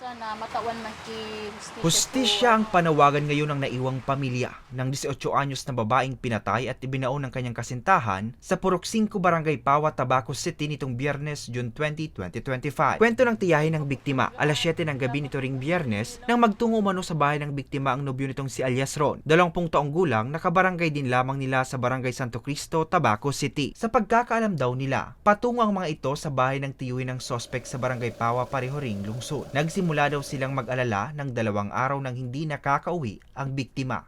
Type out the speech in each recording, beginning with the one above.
Sana matawan man ki Hustisya ang panawagan ngayon ng naiwang pamilya ng 18 anyos na babaeng pinatay at ibinaon ng kanyang kasintahan sa Purok 5 Barangay Pawa, Tabaco City nitong Biyernes, June 20, 2025. Kwento ng tiyahin ng biktima, alas 7 ng gabi nito ring Biyernes nang magtungo umano sa bahay ng biktima ang nobyo nitong si Alias Ron. Dalawampung taong gulang, nakabarangay din lamang nila sa Barangay Santo Cristo, Tabaco City. Sa pagkakaalam daw nila, patungo ang mga ito sa bahay ng tiyuhin ng sospek sa Barangay Pawa, pareho ring lungsod. Nagsimula daw silang mag-alala ng dalawang araw nang hindi nakakauwi ang biktima.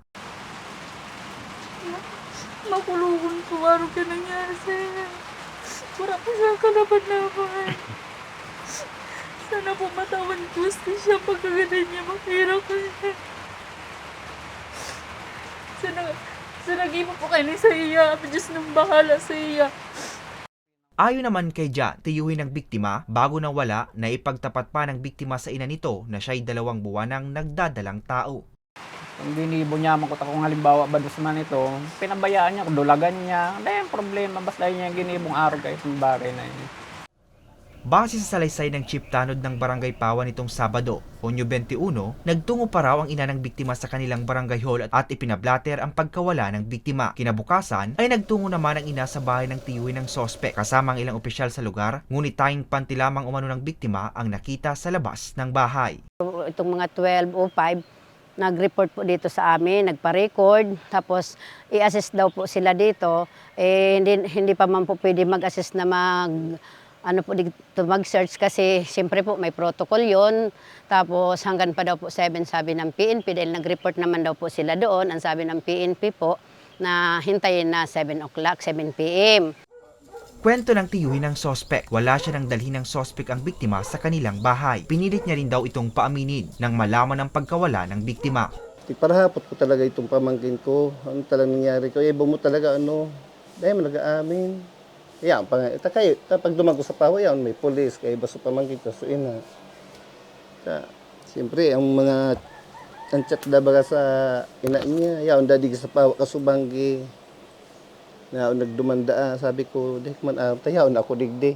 Makulungan ko araw ka nangyari sa inyo. Wala pa sa kalaban naman. Sana po matawan ko siya pagkaganan niya makira ko siya. Sana, sana po kayo sa iya. Ako Diyos nang bahala sa iya. Ayon naman kay Ja, tiyuhin ng biktima, bago nawala, na ipagtapat pa ng biktima sa ina nito na siya'y dalawang buwan nang nagdadalang tao. Kung ginibo niya man ko kung halimbawa ba doon man ito, pinabayaan niya, dulagan niya, yung problema, basta niya ginibong araw kayo sa bagay na yun. Base sa salaysay ng chief tanod ng Barangay Pawan nitong Sabado, Hunyo 21, nagtungo pa raw ang ina ng biktima sa kanilang barangay hall at ipinablater ang pagkawala ng biktima. Kinabukasan ay nagtungo naman ang ina sa bahay ng tiyuhin ng sospek kasama ang ilang opisyal sa lugar, ngunit tayong panty lamang umano ng biktima ang nakita sa labas ng bahay. itong mga 12.05, nag-report po dito sa amin, nagpa-record, tapos i-assess daw po sila dito. Eh, hindi, hindi pa man po pwede mag-assess na mag, ano po dito, mag-search kasi siyempre po may protocol yon Tapos hanggang pa daw po 7 sabi ng PNP dahil nag-report naman daw po sila doon. Ang sabi ng PNP po na hintayin na 7 o'clock, 7 p.m. Kwento ng tiyuhin ng sospek, wala siya nang dalhin ng sospek ang biktima sa kanilang bahay. Pinilit niya rin daw itong paaminin nang malaman ang pagkawala ng biktima. Di para hapot ko talaga itong pamangkin ko. Ano talagang nangyari ko? Eh, mo talaga ano. Dahil mo nag-aamin. Yan, pa nga. Ita kayo, kapag dumago sa pawa yan, may polis, kaya baso pamangkin ko, so ina. Sa, siyempre, ang mga ang chat na baga sa ina niya, yaon dadi sa pawa kasubanggi. Na nagdumanda, sabi ko, di man ah, tayaw na ako digdi.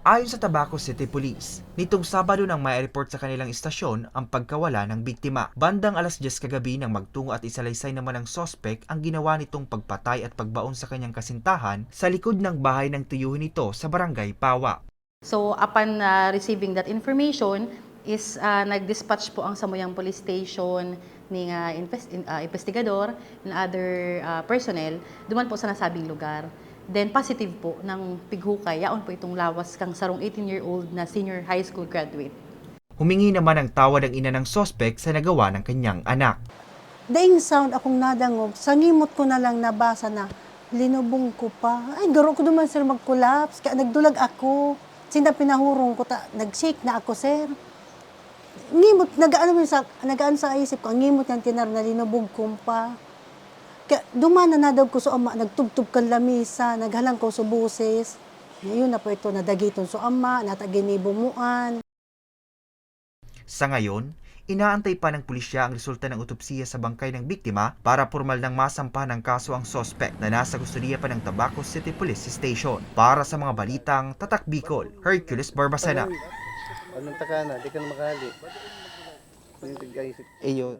Ayon sa Tabaco City Police, nitong Sabado nang may report sa kanilang istasyon ang pagkawala ng biktima. Bandang alas 10 kagabi nang magtungo at isalaysay naman ng sospek ang ginawa nitong pagpatay at pagbaon sa kanyang kasintahan sa likod ng bahay ng tiyuhin nito sa barangay Pawa. So upon uh, receiving that information is uh, nag-dispatch po ang Samuyang Police Station ni uh, uh, investigador and other uh, personnel duman po sa nasabing lugar. Then positive po ng pighukay, yaon po itong lawas kang sarong 18-year-old na senior high school graduate. Humingi naman ng tawad ang ina ng sospek sa nagawa ng kanyang anak. Daing sound akong nadangog, sa ngimot ko na lang nabasa na, linubong ko pa. Ay, garo ko naman sir mag-collapse, kaya nagdulag ako. Sinda pinahurong ko, ta, nag-shake na ako sir. Ngimot, nag-ano mo sa, nag sa isip ko, ang ngimot ng tinar na linubog ko pa. Kaya dumana na daw ko sa ama, nagtubtub kan lamisa, naghalang ko sa buses. Ngayon na po ito, nadagiton sa ama, nataginibumuan. Sa ngayon, inaantay pa ng pulisya ang resulta ng utopsiya sa bangkay ng biktima para formal ng masampa ng kaso ang sospek na nasa kustudiya pa ng Tabaco City Police Station. Para sa mga balitang Tatak Bicol, Hercules Barbasana. Anong takana? Di ka na makali. Iyo,